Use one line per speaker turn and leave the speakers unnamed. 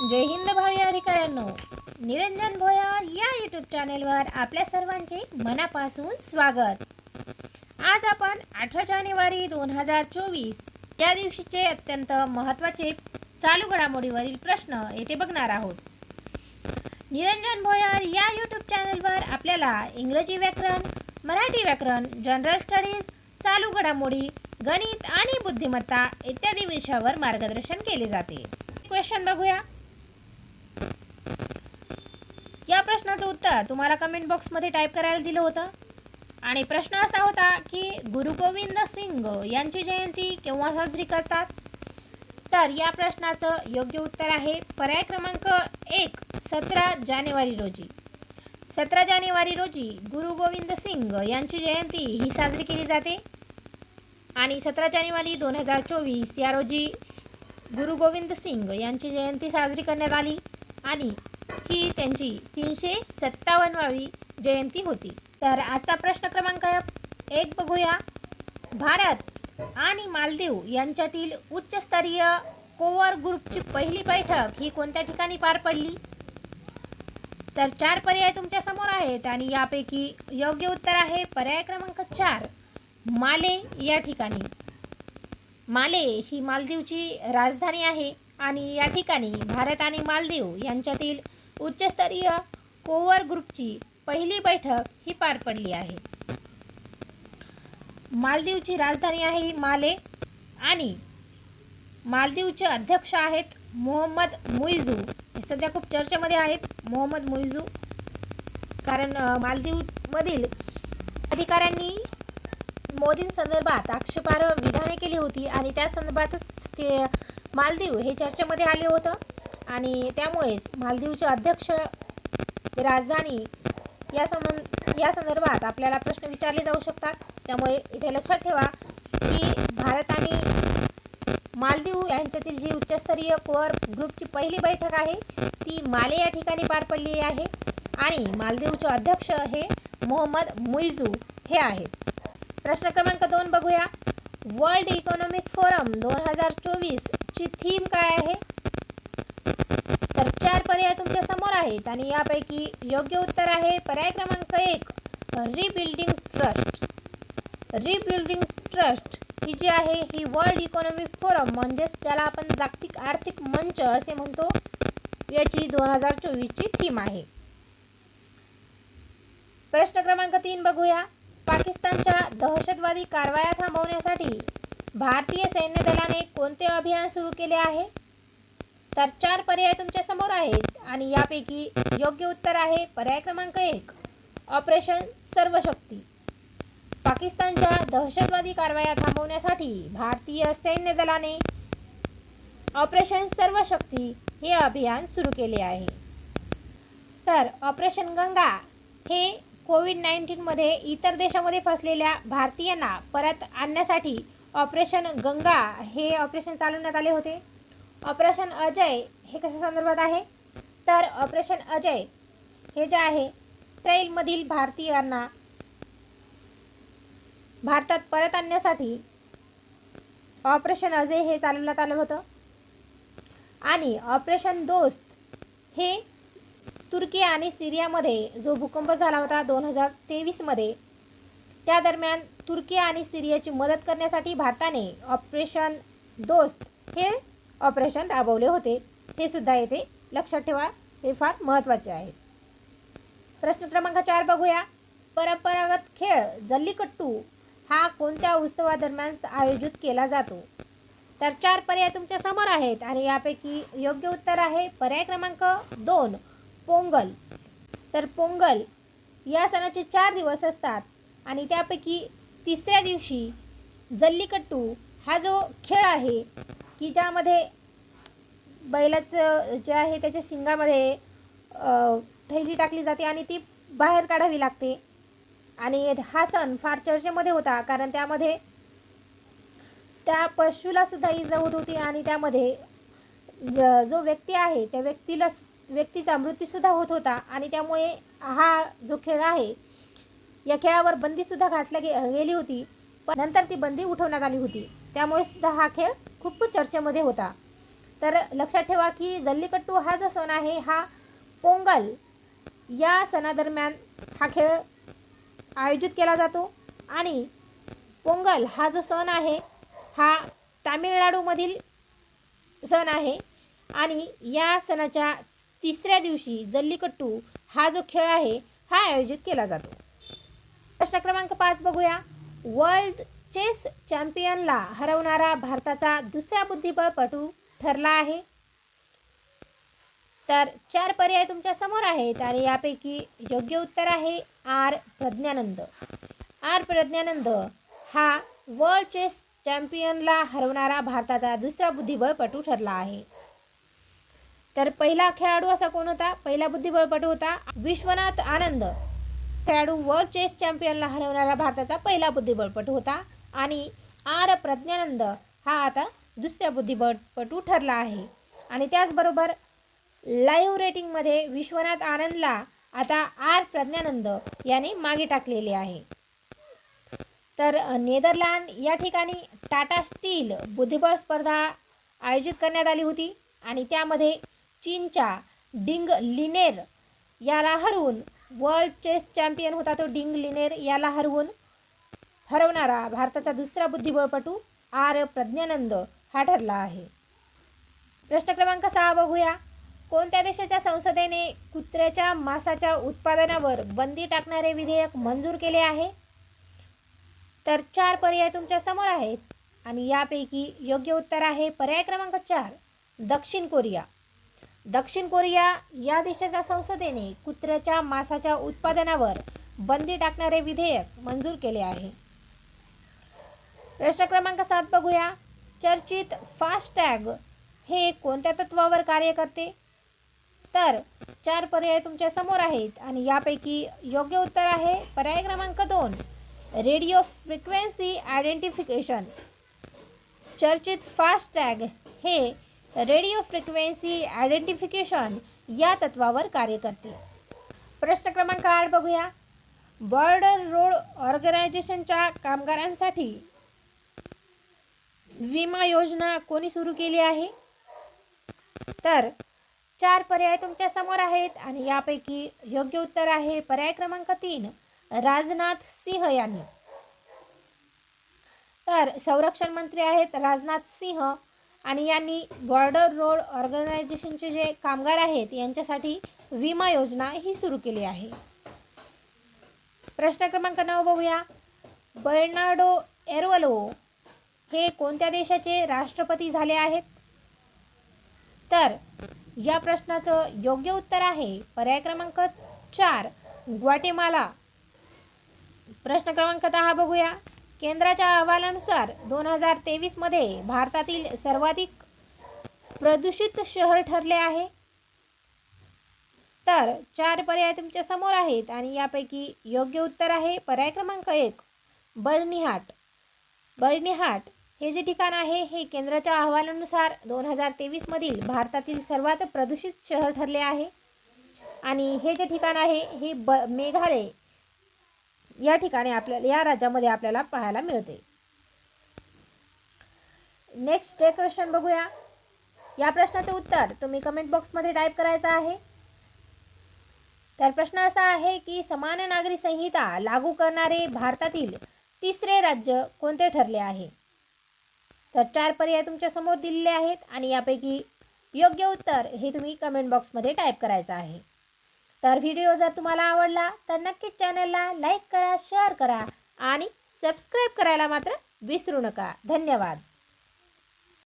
जय हिंद भावी अधिकाऱ्यांनो. निरंजन भोया या यूट्यूब चॅनेलवर आपल्या सर्वांचे मनापासून स्वागत. आज आपण अठरा जानेवारी दोन हजार चोवीस या दिवशीचे अत्यंत महत्त्वाचे चालू घडामोडीवरील प्रश्न येथे बघणार आहोत. निरंजन भोयर या यूट्यूब चॅनेलवर आपल्याला इंग्रजी व्याकरण मराठी व्याकरण जनरल स्टडीज चालू घडामोडी गणित आणि बुद्धिमत्ता इत्यादी विषयावर मार्गदर्शन केले जाते. क्वेश्चन बघूया. या प्रश्नाचं उत्तर तुम्हाला कमेंट बॉक्समध्ये टाईप करायला दिलं होतं. आणि प्रश्न असा होता की गुरु गोविंद सिंग यांची जयंती केव्हा साजरी करतात? तर या प्रश्नाचं योग्य उत्तर आहे पर्याय क्रमांक एक सतरा जानेवारी रोजी. सतरा जानेवारी रोजी गुरु गोविंद सिंग यांची जयंती ही साजरी केली जाते. आणि सतरा जानेवारी दोन हजार चोवीस या रोजी गुरु गोविंद सिंग यांची जयंती साजरी करण्यात आली. आणि ही त्यांची तीनशे सत्तावन्नावी जयंती होती. तर आजचा प्रश्न क्रमांक एक बघूया. भारत आणि मालदीव यांच्यातील उच्चस्तरीय कोवर ग्रुपची पहिली बैठक ही कोणत्या ठिकाणी पार पडली? तर चार पर्याय तुमच्यासमोर आहेत आणि यापैकी योग्य उत्तर आहे पर्याय क्रमांक चार माले या ठिकाणी. माले ही मालदीवची राजधानी आहे आणि या ठिकाणी भारत आणि मालदीव यांच्यातील उच्चस्तरीय कोवर ग्रुपची पहिली बैठक ही पार पडली आहे. मालदीवची राजधानी आहे माले आणि मालदीवचे अध्यक्ष आहेत मोहम्मद मुईजू हे सध्या खूप चर्चेमध्ये आहेत मोहम्मद मुईझू कारण मालदीवमधील अधिकाऱ्यांनी मोदींसंदर्भात आक्षेपार्ह विधाने केली होती आणि त्या संदर्भातच ते मालदीव हे चर्चेमध्ये आले होतं. आणि त्यामुळेच मालदीवचे अध्यक्ष राजधानी या संबंध या संदर्भात आपल्याला प्रश्न विचारले जाऊ शकतात. त्यामुळे इथे लक्षात ठेवा की भारत आणि मालदीव यांच्यातील जी उच्चस्तरीय कोअर ग्रुपची पहिली बैठक आहे ती माले या ठिकाणी पार पडली आहे आणि मालदीवचे अध्यक्ष हे मोहम्मद मुइझू हे आहेत. प्रश्न क्रमांक दोन बघूया. वर्ल्ड इकॉनॉमिक फोरम दोन हजार चोवीसची थीम काय आहे? पर्याय तुमच्यासमोर आहेत. आणि यापैकी योग्य उत्तर आहे पर्याय क्रमांक एक रिबिल्डिंग ट्रस्ट रिबिल्डिंग ट्रस्ट ही जी आहे ही वर्ल्ड इकॉनॉमिक फोरम म्हणजेच ज्याला आपण जागतिक आर्थिक मंच असे म्हणतो याची दोन हजार चोवीसची थीम आहे. प्रश्न क्रमांक तीन बघूया. पाकिस्तानच्या दहशतवादी कारवाया थांबवण्यासाठी भारतीय सैन्य दलाने कोणते अभियान सुरू केले आहे? तर चार पर्याय तुमच्यासमोर आहेत. आणि यापैकी योग्य उत्तर आहे पर्याय क्रमांक एक ऑपरेशन सर्वशक्ती. पाकिस्तानच्या दहशतवादी कारवाया थांबवण्यासाठी भारतीय सैन्य दलाने ऑपरेशन सर्वशक्ती हे अभियान सुरू केले आहे. तर ऑपरेशन गंगा हे कोविड नाईन्टीनमध्ये इतर देशामध्ये फसलेल्या भारतीयांना परत आणण्यासाठी ऑपरेशन गंगा हे ऑपरेशन चालवण्यात आले होते. ऑपरेशन अजय हे कशा संदर्भात आहे? तर ऑपरेशन अजय हे जे आहे ट्रेलमधील भारतीयांना भारतात परत आणण्यासाठी ऑपरेशन अजय हे चालवण्यात आलं होतं. आणि ऑपरेशन दोस्त हे तुर्की आणि सिरियामध्ये जो भूकंप झाला होता दोन हजार तेवीसमध्ये त्या दरम्यान तुर्की आणि सिरियाची मदत करण्यासाठी भारताने ऑपरेशन दोस्त हे ऑपरेशन राबवले होते. हे सुद्धा येथे लक्षात ठेवा हे फार महत्त्वाचे आहे. प्रश्न क्रमांक चार बघूया. परंपरागत खेळ जल्लीकट्टू हा कोणत्या उत्सवादरम्यान आयोजित केला जातो? तर चार पर्याय तुमच्यासमोर आहेत आणि यापैकी योग्य उत्तर आहे पर्याय क्रमांक दोन पोंगल. तर पोंगल या सणाचे चार दिवस असतात आणि त्यापैकी तिसऱ्या दिवशी जल्लीकट्टू हा जो खेळ आहे की ज्यामध्ये बैलाचं जे आहे त्याच्या शिंगामध्ये थैली टाकली जाते आणि ती बाहेर काढावी लागते. आणि हा सण फार चर्चेमध्ये होता कारण त्यामध्ये त्या पशूला सुद्धा इजा होत होती आणि त्यामध्ये जो व्यक्ती आहे त्या व्यक्तीला व्यक्तीचा मृत्यूसुद्धा होत होता. आणि त्यामुळे हा जो खेळ आहे या खेळावर बंदीसुद्धा घातल्या गे गेली होती. पण नंतर ती बंदी उठवण्यात आली होती. त्यामुळे सुद्धा हा खेळ खूप चर्चेमध्ये होता. तर लक्षात ठेवा की जल्लीकट्टू हा जो सण आहे हा पोंगल या सणादरम्यान हा खेळ आयोजित केला जातो. आणि पोंगल हा जो सण आहे हा तामिळनाडूमधील सण आहे. आणि या सणाच्या तिसऱ्या दिवशी जल्लीकट्टू हा जो खेळ आहे हा आयोजित केला जातो. प्रश्न क्रमांक पाच बघूया. वर्ल्ड चेस चॅम्पियनला हरवणारा भारताचा दुसरा बुद्धिबळपटू ठरला आहे. तर चार पर्याय तुमच्यासमोर आहेत आणि यापैकी योग्य उत्तर आहे आर प्रज्ञानंद. आर प्रज्ञानंद हा वर्ल्ड चेस चॅम्पियनला हरवणारा भारताचा दुसरा बुद्धिबळपटू ठरला आहे. तर पहिला खेळाडू असा कोण होता? पहिला बुद्धिबळपटू होता विश्वनाथ आनंद. खेळाडू वर्ल्ड चेस चॅम्पियनला हरवणारा भारताचा पहिला बुद्धिबळपटू होता आणि आर प्रज्ञानंद हा आता दुसऱ्या बुद्धिबळपटू ठरला आहे. आणि त्याचबरोबर लाईव्ह रेटिंगमध्ये विश्वनाथ आनंदला आता आर प्रज्ञानंद यांनी मागे टाकलेले आहे. तर नेदरलँड या ठिकाणी टाटा स्टील बुद्धिबळ स्पर्धा आयोजित करण्यात आली होती. आणि त्यामध्ये चीनच्या डिंग लिनेर याला हरवून वर्ल्ड चेस चॅम्पियन होता तो डिंग लिनेर याला हरवून हरवणारा भारताचा दुसरा बुद्धिबळपटू आर प्रज्ञानंद हा ठरला आहे. प्रश्न क्रमांक सहा बघूया. कोणत्या देशाच्या संसदेने कुत्र्याच्या मांसाच्या उत्पादनावर बंदी टाकणारे विधेयक मंजूर केले आहे? तर चार पर्याय तुमच्यासमोर आहेत आणि यापैकी योग्य उत्तर आहे पर्याय क्रमांक चार दक्षिण कोरिया. दक्षिण कोरिया या देशाच्या संसदेने कुत्र्याच्या मांसाच्या उत्पादनावर बंदी टाकणारे विधेयक मंजूर केले आहे. प्रश्न क्रमांक सात बघूया. चर्चित फास्टॅग हे कोणत्या तत्वावर कार्य करते? तर चार पर्याय तुमच्यासमोर आहेत आणि यापैकी योग्य उत्तर आहे पर्याय क्रमांक दोन रेडिओ फ्रिक्वेन्सी आयडेंटिफिकेशन. चर्चित फास्टॅग हे रेडिओ फ्रिक्वेन्सी आयडेंटिफिकेशन या तत्वावर कार्य करते. प्रश्न क्रमांक आठ बघूया. बॉर्डर रोड ऑर्गनायझेशनच्या कामगारांसाठी विमा योजना कोणी सुरू केली आहे? तर चार पर्याय तुमच्यासमोर आहेत आणि यापैकी योग्य उत्तर आहे पर्याय क्रमांक तीन राजनाथ सिंह यांनी. तर संरक्षण मंत्री आहेत राजनाथ सिंह आणि यांनी बॉर्डर रोड ऑर्गनायझेशनचे जे कामगार आहेत यांच्यासाठी विमा योजना ही सुरू केली आहे. प्रश्न क्रमांक नऊ बघूया. बर्नार्डो एरवलो हे कोणत्या देशाचे राष्ट्रपती झाले आहेत? तर या प्रश्नाचं योग्य उत्तर आहे पर्याय क्रमांक चार ग्वाटेमाला. प्रश्न क्रमांक दहा बघूया. केंद्राच्या अहवालानुसार दोन हजार तेवीसमध्ये भारतातील सर्वाधिक प्रदूषित शहर ठरले आहे. तर चार पर्याय तुमच्यासमोर आहेत आणि यापैकी योग्य उत्तर आहे पर्याय क्रमांक एक बर्निहाट. बर्निहाट हे जे ठिकाण आहे हे केंद्राच्या अहवालानुसार दोन हजार तेवीसमधील भारतातील सर्वात प्रदूषित शहर ठरले आहे. आणि हे जे ठिकाण आहे हे ब मेघालय या ठिकाणी आपल्याला या राज्यामध्ये आपल्याला पाहायला मिळते. नेक्स्ट डे क्वेश्चन बघूया. या प्रश्नाचं उत्तर तुम्ही कमेंट बॉक्समध्ये टाईप करायचं आहे. तर प्रश्न असा आहे की समान नागरी संहिता लागू करणारे भारतातील तिसरे राज्य कोणते ठरले आहे? तर चार पर्याय तुमच्यासमोर दिलेले आहेत आणि यापैकी योग्य उत्तर हे तुम्ही कमेंट बॉक्समध्ये टाईप करायचं आहे. तर व्हिडिओ जर तुम्हाला आवडला तर नक्कीच चॅनलला लाईक करा शेअर करा आणि सबस्क्राईब करायला मात्र विसरू नका. धन्यवाद.